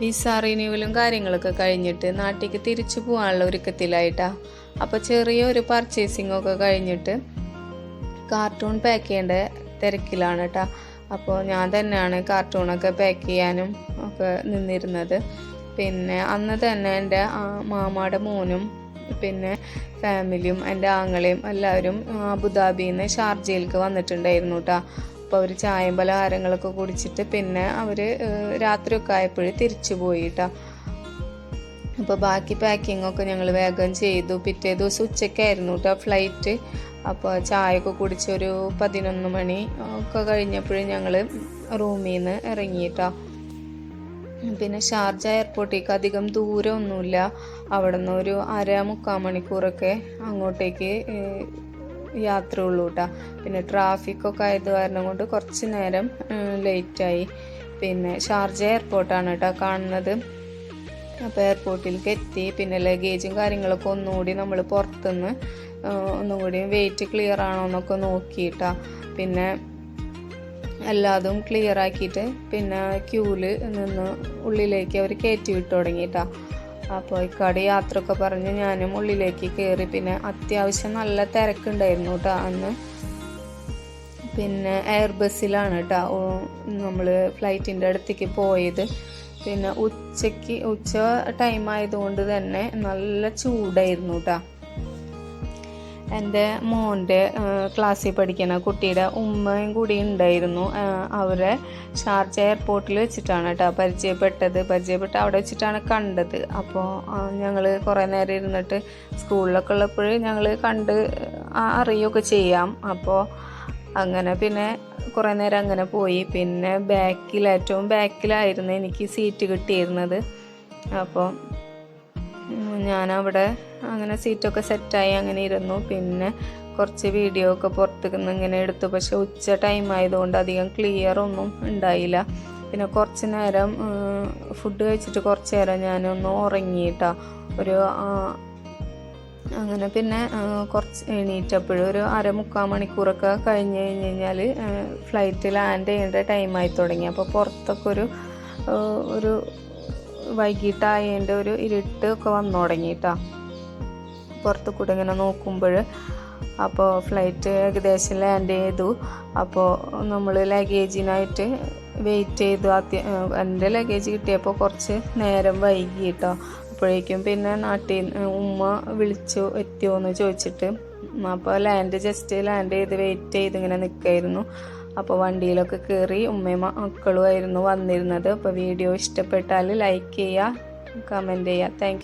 Visa റിന്യൂവലും കാര്യങ്ങളൊക്കെ കഴിഞ്ഞിട്ട് നാട്ടിലേക്ക് തിരിച്ചു പോകാനുള്ള ഒരുക്കത്തിലായിട്ടാ. അപ്പോൾ ചെറിയൊരു പർച്ചേസിംഗ് ഒക്കെ കഴിഞ്ഞിട്ട് കാർട്ടൂൺ പാക്ക് ചെയ്യേണ്ട തിരക്കിലാണ് കേട്ടോ അപ്പോൾ ഞാൻ തന്നെയാണ് കാർട്ടൂണൊക്കെ പാക്ക് ചെയ്യാനും ഒക്കെ നിന്നിരുന്നത്. പിന്നെ അന്ന് തന്നെ എന്റെ മാമാടെ മോനും പിന്നെ ഫാമിലിയും എന്റെ ആങ്ങളെയും എല്ലാവരും അബുദാബിയിൽ നിന്ന് ഷാർജയിലേക്ക് വന്നിട്ടുണ്ടായിരുന്നു കേട്ടോ അപ്പോൾ അവർ ചായയും പലഹാരങ്ങളൊക്കെ കുടിച്ചിട്ട് പിന്നെ അവർ രാത്രിയൊക്കെ ആയപ്പോഴേ തിരിച്ചു പോയി കേട്ടോ അപ്പോൾ ബാക്കി പാക്കിംഗ് ഒക്കെ ഞങ്ങൾ വേഗം ചെയ്തു. പിറ്റേ ദിവസം ഉച്ചയ്ക്കായിരുന്നു കേട്ടോ ഫ്ലൈറ്റ്. അപ്പോൾ ചായയൊക്കെ കുടിച്ച് ഒരു പതിനൊന്ന് മണി ഒക്കെ കഴിഞ്ഞപ്പോഴും ഞങ്ങൾ റൂമിൽ നിന്ന് ഇറങ്ങിയിട്ടോ. പിന്നെ ഷാർജ എയർപോർട്ടേക്ക് അധികം ദൂരമൊന്നുമില്ല അവിടെ നിന്ന് ഒരു അര മുക്കാൽ മണിക്കൂറൊക്കെ അങ്ങോട്ടേക്ക് ഏഹ്, യാത്ര ഉള്ളൂ കേട്ടോ പിന്നെ ട്രാഫിക്കൊക്കെ ആയത് കാരണം കൊണ്ട് കുറച്ച് നേരം ലേറ്റായി. പിന്നെ ഷാർജ എയർപോർട്ടാണ് കേട്ടോ കാണുന്നത്. അപ്പോൾ എയർപോർട്ടിലേക്ക് എത്തി. പിന്നെ ലഗേജും കാര്യങ്ങളൊക്കെ ഒന്നുകൂടി നമ്മൾ പുറത്തുനിന്ന് ഒന്നും കൂടി വെയിറ്റ് ക്ലിയർ ആണോ എന്നൊക്കെ നോക്കിയിട്ടാ. പിന്നെ എല്ലാതും ക്ലിയർ ആക്കിയിട്ട് പിന്നെ ക്യൂൽ നിന്ന് ഉള്ളിലേക്ക് അവർ കയറ്റി വിട്ടു തുടങ്ങിയിട്ടാ. അപ്പോൾ ഇക്കാട് യാത്രയൊക്കെ പറഞ്ഞ് ഞാനും ഉള്ളിലേക്ക് കയറി പിന്നെ അത്യാവശ്യം നല്ല തിരക്കുണ്ടായിരുന്നു കേട്ടോ അന്ന്. പിന്നെ എയർ ബസ്സിലാണ് കേട്ടോ നമ്മൾ ഫ്ലൈറ്റിന്റെ അടുത്തേക്ക് പോയത്. പിന്നെ ഉച്ചയ്ക്ക് ഉച്ച ടൈം ആയതുകൊണ്ട് തന്നെ നല്ല ചൂടായിരുന്നു കേട്ടോ എന്റെ മോന്റെ ക്ലാസ്സിൽ പഠിക്കുന്ന കുട്ടിയുടെ ഉമ്മയും കൂടി ഉണ്ടായിരുന്നു. അവരെ ഷാർജ എയർപോർട്ടിൽ വെച്ചിട്ടാണ് കേട്ടോ പരിചയപ്പെട്ടത്. പരിചയപ്പെട്ട് അവിടെ വെച്ചിട്ടാണ് കണ്ടത്. അപ്പോൾ ഞങ്ങൾ കുറേ നേരം ഇരുന്നിട്ട് സ്കൂളിലൊക്കെ ഉള്ളപ്പോൾ ഞങ്ങൾ കണ്ട് അറിയുകയൊക്കെ ചെയ്യാം. അപ്പോൾ അങ്ങനെ പിന്നെ കുറേ നേരം അങ്ങനെ പോയി. പിന്നെ ബാക്കിൽ ഏറ്റവും ബാക്കിലായിരുന്നു എനിക്ക് സീറ്റ് കിട്ടിയിരുന്നത്. അപ്പോൾ ഞാനവിടെ അങ്ങനെ സീറ്റൊക്കെ സെറ്റായി അങ്ങനെ ഇരുന്നു. പിന്നെ കുറച്ച് വീഡിയോ ഒക്കെ പുറത്തേക്ക് നിന്ന് ഇങ്ങനെ എടുത്തു. പക്ഷെ ഉച്ച ടൈം ആയതുകൊണ്ട് അധികം ക്ലിയർ ഒന്നും ഉണ്ടായില്ല. പിന്നെ കുറച്ച് നേരം ഫുഡ് കഴിച്ചിട്ട് കുറച്ച് നേരം ഞാനൊന്ന് ഉറങ്ങിയിട്ടാ. ഒരു അങ്ങനെ പിന്നെ കുറച്ച് എണീറ്റപ്പോഴും ഒരു അരമുക്കാൽ മണിക്കൂറൊക്കെ കഴിഞ്ഞ് കഴിഞ്ഞ് കഴിഞ്ഞാൽ ഫ്ലൈറ്റ് ലാൻഡ് ചെയ്യേണ്ട ടൈമായി തുടങ്ങി. അപ്പോൾ പുറത്തൊക്കെ ഒരു ഒരു വൈകിട്ടായതിന്റെ ഒരു ഇരുട്ട് ഒക്കെ വന്നു തുടങ്ങിയിട്ടാ. പുറത്ത് കൂടെ ഇങ്ങനെ നോക്കുമ്പോൾ അപ്പോൾ ഫ്ലൈറ്റ് ഏകദേശം ലാൻഡ് ചെയ്തു. അപ്പോൾ നമ്മൾ ലഗേജിനായിട്ട് വെയിറ്റ് ചെയ്തു. ആദ്യം എന്റെ ലഗേജ് കിട്ടിയപ്പോൾ കുറച്ച് നേരം വൈകി കേട്ടോ അപ്പോഴേക്കും പിന്നെ നാട്ടിൽ ഉമ്മ വിളിച്ചു എത്തിയോ എന്ന് ചോദിച്ചിട്ട്. അപ്പോൾ ലാൻഡ് ജസ്റ്റ് ലാൻഡ് ചെയ്ത് വെയിറ്റ് ചെയ്ത് ഇങ്ങനെ നിൽക്കായിരുന്നു. അപ്പോൾ വണ്ടിയിലൊക്കെ കയറി ഉമ്മയും മക്കളുമായിരുന്നു വന്നിരുന്നത്. അപ്പോൾ വീഡിയോ ഇഷ്ടപ്പെട്ടാൽ ലൈക്ക് ചെയ്യുക കമന്റ് ചെയ്യുക. താങ്ക്